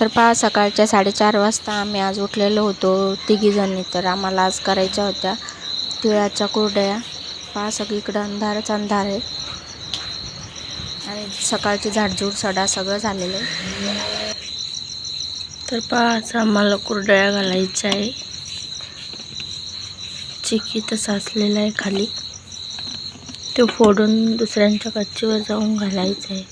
तर पहा सकाळच्या साडेचार वाजता आम्ही आज उठलेलो होतो तिघीजणी. तर आम्हाला आज करायच्या होत्या तिळाच्या कुरड्या. पहा सगळीकडं अंधारच अंधार आहे. आणि सकाळची झाडझूड सडा सगळं झालेलं आहे. तर पहा आज आम्हाला कुरड्या घालायच्या आहे. चिकी तर साचलेला आहे खाली. तो फोडून दुसऱ्यांच्या कच्चीवर जाऊन घालायचं आहे.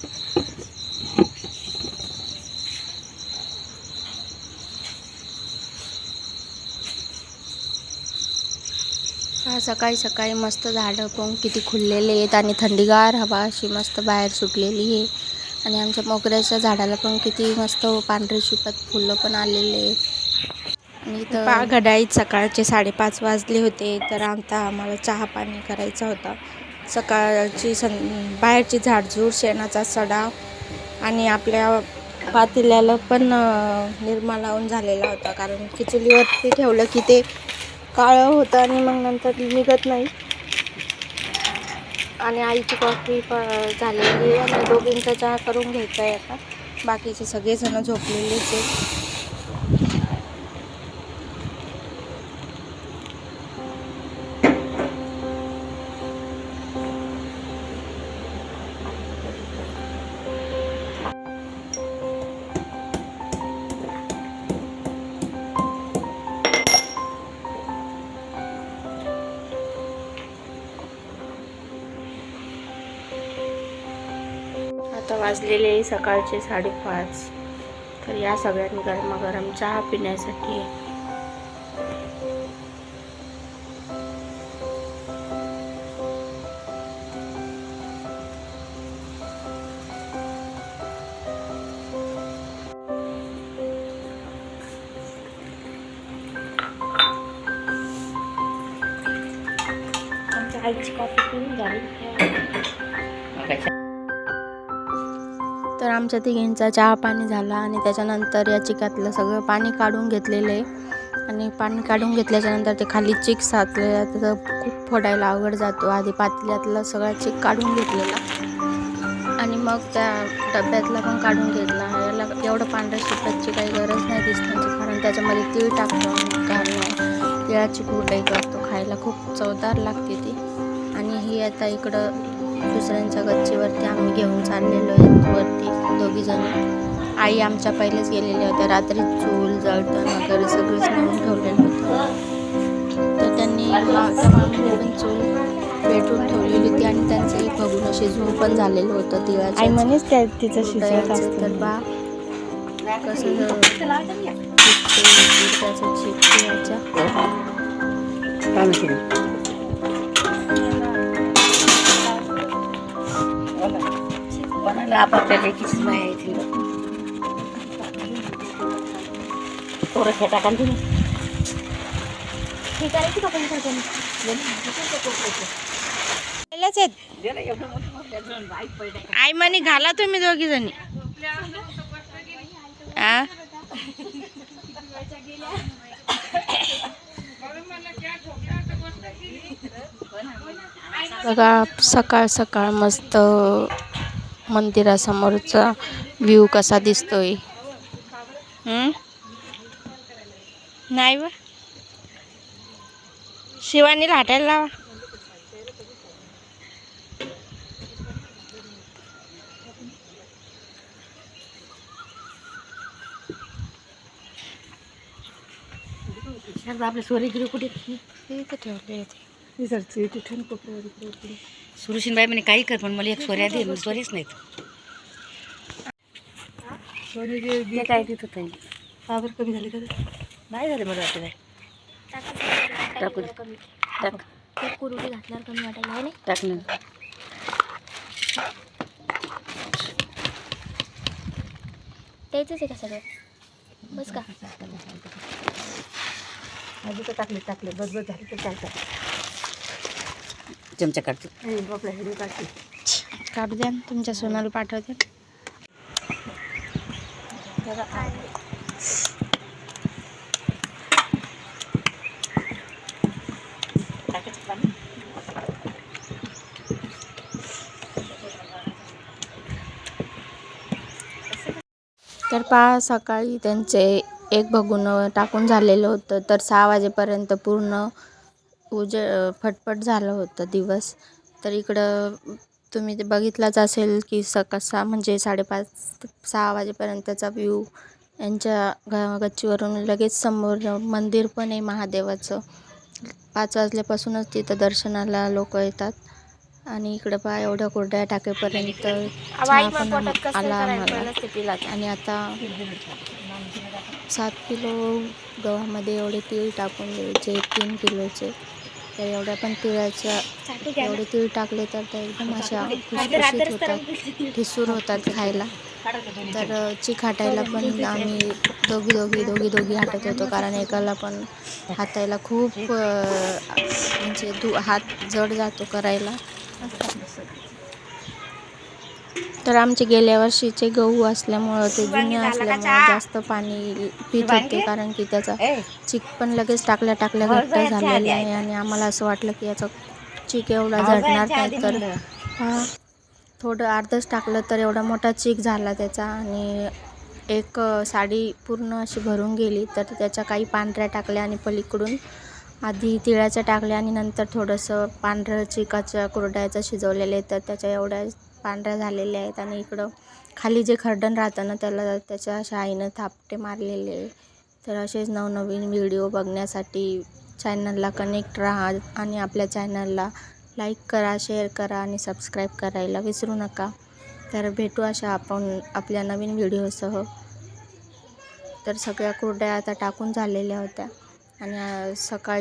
हा सकाळी सकाळी मस्त झाडं पण किती खुललेले आहेत आणि थंडीगार हवा अशी मस्त बाहेर सुटलेली आहे. आणि आमच्या मोगऱ्याच्या झाडाला पण किती मस्त पांढरे शिपत फुलं पण आलेले आहेत. आणि इथं पा घड्याळीत सकाळचे साडेपाच वाजले होते तर आता आम्हाला चहा पाणी करायचा होता. सकाळची सं बाहेरची झाडझूड शेणाचा सडा आणि आपल्या पातेल्याला पण निरमा लावून झालेला होता. कारण की चुलीवरती ठेवलं की ते काळं होतं आणि मग नंतर निघत नाही. आणि आईची कॉफी प झालेली आहे. आणि दोघींचा चहा करून घ्यायचा आहे आता. बाकीचे सगळेजण झोपलेलेच आहेत. वाजलेले सकाळचे साडेपाच. तर या सगळ्यांनी गरमागरम चहा पिण्यासाठी आईची कॉफी पिऊन झाली. तर आमच्या तिघींचा चहा पाणी झाला आणि त्याच्यानंतर या चिकातलं सगळं पाणी काढून घेतलेलं आहे. आणि पाणी काढून घेतल्याच्यानंतर ते खाली चिक साचलेलं तर त्याचं खूप फोडायला अवघड जातो. आधी पातल्यातला सगळा चिक काढून घेतलेला. आणि मग त्या डब्यातला पण काढून घेतला याला एवढं पांढऱ्या शिपाची काही गरज नाही दिसण्याची कारण त्याच्यामध्ये तीळ टाकतो कारण तिळाची कुरडई करतो. खायला खूप चवदार लागते ती. आणि ही आता इकडं दुसऱ्यांच्या गच्चीवरती आम्ही घेऊन चाललेलो आहे. वरती दोघीजणी आई आमच्या पहिलेच गेलेल्या होत्या. रात्री चूल जळतण वगैरे सगळंच नेऊन ठेवलेलं होतं. तर त्यांनी मा- त्या मामीने पण चूल पेटून ठेवलेली होती आणि त्यांचंही बघून शिजवून पण झालेलं होतं तिळाच्या आई म्हणेच त्या तिचं शिजत. असतं तर बा कसं त्याचं चिक कोणाला आपापल्या लेकीचीच माया आहे तिला. पोरं का तुम्ही पहिल्याच आहेत. आई म्हणे घाला तुम्ही दोघी जणी. आ? बघा सकाळ सकाळ मस्त मंदिरासमोरचा व्ह्यू कसा दिसतोय? हम्म? नाही व शिवानीला हटायला लावा. आपले सोरे गिरे कुठे ठेवले सुरुशीनबाई म्हणे काही कर पण मला एक सोऱ्या दे मी सोरीच नाहीत. काय देत होतं सागर कमी झाली का नाही झाले मला वाटतं काय. टाकू दे. टाक. कुरुडी घातल्यावर कमी वाटायला आहे टाक ना. द्यायचंच आहे का सगळं? बस का? आधी तर टाकले टाकले. बस बस झाली तर चालतं. चमचा काढतो काढू द्या तुमच्या सोनाला पाठवते. तर पहा सकाळी त्यांचे एक बघून टाकून झालेलं होतं तर सहा वाजेपर्यंत पूर्ण उज फटफट झालं होतं दिवस. तर इकडं तुम्ही ते बघितलाच असेल की स कसा म्हणजे साडेपाच सहा वाजेपर्यंतचा व्ह्यू यांच्या ग गच्चीवरून लगेच समोर मंदिर पण आहे महादेवाचं. पाच वाजल्यापासूनच तिथं दर्शनाला लोक येतात. आणि इकडं पहा एवढ्या कोरड्या टाकेपर्यंत पण आला आम्हाला. आणि आता सात किलो गव्हामध्ये एवढे तीळ टाकून द्यायचे तीन किलोचे. तर एवढ्या पण तिळाच्या एवढे तीळ टाकले तर त्या एकदम अशा खुसखुशीत होतात. ठिसूर होतात खायला. तर चिक हाटायला पण आम्ही दोघी दोघी दोघी दोघी हाटत होतो. कारण एकाला पण हातायला खूप म्हणजे दु हात जड जातो करायला. तर आमचे गेल्या वर्षीचे गहू असल्यामुळं ते जुने असल्यामुळं जास्त पाणी पित होते कारण की त्याचा चिक पण लगेच टाकल्या टाकल्या घट्ट झालेला आहे आणि आम्हाला असं वाटलं की याचा चिक एवढा झडणार नाही तर हा. थोडं अर्धच टाकलं तर एवढा मोठा चिक झाला त्याचा आणि एक साडी पूर्ण अशी भरून गेली तर त्याच्या काही पांढऱ्या टाकल्या आणि पलीकडून आधी तिळाच्या टाकल्या आणि नंतर थोडंसं पांढरं चिकाच्या कुरड्याचं शिजवलेले तर त्याच्या एवढ्या पांढऱ्या झालेल्या आहेत. आणि इकडं खाली जे खरडण राहतं ना त्याला त्याच्या शाईनं थापटे मारलेले तर असेच नवनवीन व्हिडिओ बघण्यासाठी चॅनलला कनेक्ट राहा आणि आपल्या चॅनलला लाईक करा शेअर करा आणि सबस्क्राईब करायला विसरू नका. तर भेटू अशा आपण आपल्या नवीन व्हिडिओसह. तर सगळ्या कुरड्या आता टाकून झालेल्या होत्या आणि सकाळी